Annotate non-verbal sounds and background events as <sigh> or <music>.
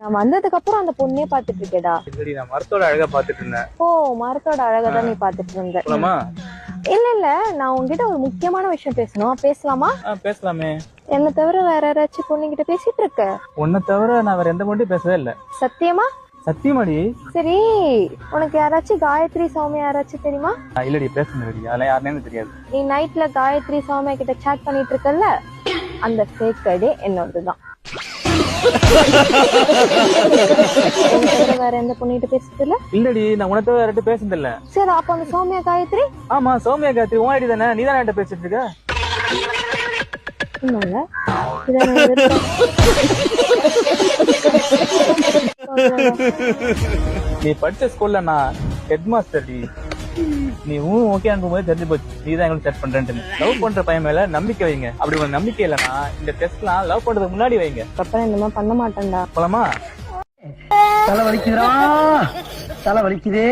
நான் வந்ததுக்கு அப்புறம் அந்த பொண்ணே பாத்துட்டு இருக்கேடா நான் மரத்தோட அழகா பாத்துட்டு இருந்தேன் ஓ மரத்தோட அழகை தான் நீ பாத்துட்டு இருந்த இல்ல இல்ல நான் உங்ககிட்ட ஒரு முக்கியமான விஷயம் பேசணும். பேசலாமா? பேசலாமே. என்ன தவிர வேற யாராச்சும் பொண்ணுகிட்ட பேசிட்டு இருக்க உன்னை தவிர நான் வேற எந்த பொண்ணையும் பேசவே இல்ல. சத்தியமா? சத்தியமாடி? சரி உனக்கு யாராச்சும் காயத்ரி சௌமியா யாராச்சும் தெரியுமா? இல்லடி பேச முடியலடி அதெல்லாம் யாருனே தெரியாது. நீ நைட்ல காயத்ரி சௌமியா கிட்ட சேட் பண்ணிட்டு இருக்கல்ல அந்த ஃபேக் ஐடி என்னோடதுதான். <laughs> வேற எந்த பொண்ணுகிட்ட பேசுறது இல்ல இல்லடி நான் தவிர யார்கிட்ட பேசுனது இல்ல சரி அப்ப அந்த சௌமியா காயத்ரி? ஆமா சௌமியா காயத்ரி உன் ஐடி தானே? நீ தானே பேசிட்டு இருக்க. நீ படிச்ச ஸ்கூல்ல நான் ஹெட் மாஸ்டர் நீ ஊன் ஓகே அனுப்பும்போது தெரிஞ்சு போச்சு. நீ தான் எங்களுக்கு செட் பண்றேன்ட்டு. லவ் பண்ற பையன் மேல நம்பிக்கை வைங்க. அப்படி உனக்கு நம்பிக்கை இல்லைன்னா இந்த டெஸ்ட்லாம் லவ் பண்றதுக்கு முன்னாடி வைங்க. அப்புறம் இந்த மாதிரி பண்ண மாட்டேன்டா. போலாமா? தலை வலிக்குதுடா. தலை வலிக்குதே.